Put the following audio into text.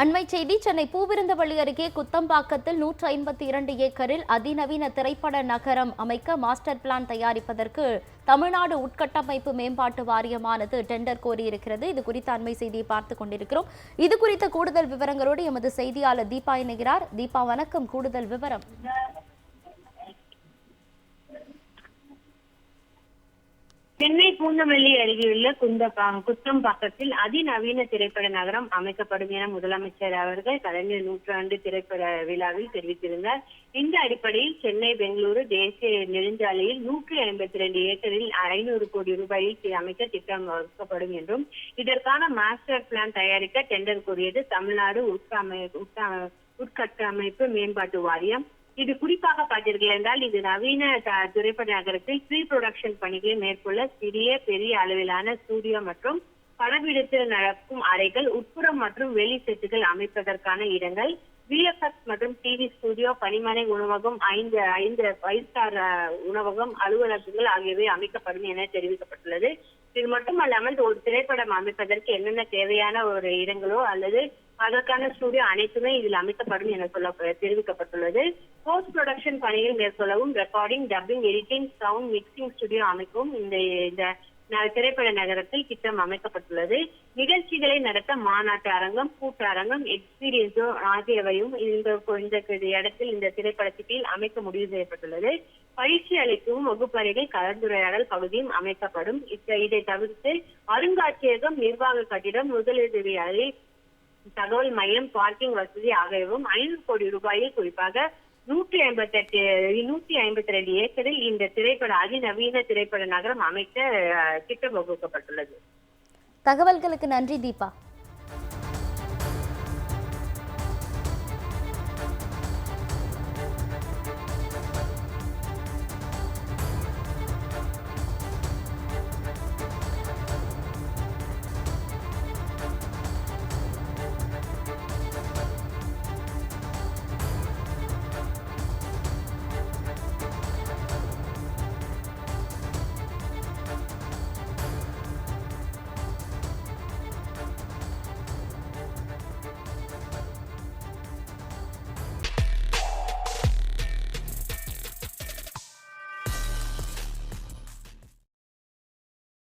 அண்மை செய்தி சென்னை பூவிருந்தவள்ளி அருகே குத்தம்பாக்கத்தில் நூற்று ஐம்பத்தி இரண்டு ஏக்கரில் அதிநவீன திரைப்பட நகரம் அமைக்க மாஸ்டர் பிளான் தயாரிப்பதற்கு தமிழ்நாடு உட்கட்டமைப்பு மேம்பாட்டு வாரியமானது டெண்டர் கோரியிருக்கிறது. இது குறித்த அண்மை செய்தியை பார்த்து கொண்டிருக்கிறோம். இது குறித்த கூடுதல் விவரங்களோடு எமது செய்தியாளர் தீபா இணைகிறார். தீபா வணக்கம். கூடுதல் விவரம். சென்னை பூந்தமல்லி அருகேயுள்ள குத்தம் பக்கத்தில் அதிநவீன திரைப்பட நகரம் அமைக்கப்படும் என முதலமைச்சர் அவர்கள் கலைஞர் நூற்றாண்டு திரைப்பட விழாவில் தெரிவித்திருந்தார். இந்த அடிப்படையில் சென்னை பெங்களூரு தேசிய நெடுஞ்சாலையில் நூற்றி ஐம்பத்தி ரெண்டு ஏக்கரில் ஐநூறு கோடி ரூபாயில் அமைக்க திட்டம் வகுக்கப்படும் என்றும் இதற்கான மாஸ்டர் பிளான் தயாரிக்க டெண்டர் கோரியது தமிழ்நாடு உட்கமை உட்கட்டமைப்பு மேம்பாட்டு வாரியம். இது குறிப்பாக பார்த்தீர்கள் என்றால் இது நவீன திரைப்பட நகரத்தில் ப்ரீ ப்ரொடக்ஷன் பணிகளை மேற்கொள்ள சிறிய பெரிய அளவிலான ஸ்டூடியோ மற்றும் படப்பிடிப்பில் நடக்கும் அறைகள் உட்புறம் மற்றும் வெளி செட்டுகள் அமைப்பதற்கான இடங்கள் விஎஃப்எக்ஸ் மற்றும் டிவி ஸ்டுடியோ பணிமனை உணவகம் ஐந்து ஐந்து ஃபைவ் ஸ்டார் உணவகம் அலுவலகங்கள் ஆகியவை அமைக்கப்படும் என தெரிவிக்கப்பட்டுள்ளது. இது மட்டுமல்லாமல் ஒரு திரைப்படம் அமைப்பதற்கு என்னென்ன தேவையான ஒரு இடங்களோ அல்லது அதற்கான ஸ்டுடியோ அனைத்துமே இதில் அமைக்கப்படும் என சொல்ல தெரிவிக்கப்பட்டுள்ளது. போஸ்ட் ப்ரொடக்ஷன் பணிகள் மேற்கொள்ளவும் recording dubbing editing sound mixing studio அமைக்கவும் இந்த இந்த ந- திரைப்பட நகரத்தில் திட்டம் அமைக்கப்பட்டுள்ளது. நிகழ்ச்சிகளை நடத்த மாநாட்டு அரங்கம் கூட்டரங்கம் எக்ஸ்பீரியன்ஸோ ஆகியவையும் இந்த இந்த இடத்தில் இந்த திரைப்படத்தில் அமைக்க முடிவு செய்யப்பட்டுள்ளது. பயிற்சி அளிக்கவும் வகுப்பறைகள் கலந்துரையாடல் பகுதியும் அமைக்கப்படும். இதை தவிர்த்து அருங்காட்சியகம் நிர்வாக கட்டிடம் முதலுதவி அறை தகவல் மையம் பார்க்கிங் வசதி ஆகியவும் ஐநூறு கோடி ரூபாயில் குறிப்பாக நூற்றி ஐம்பத்தி எட்டு நூற்றி ஐம்பத்தி ரெண்டு ஏக்கரில் இந்த திரைப்பட அதிநவீன திரைப்பட நகரம் அமைக்க திட்டம் வகுக்கப்பட்டுள்ளது தகவல்களுக்கு நன்றி தீபா.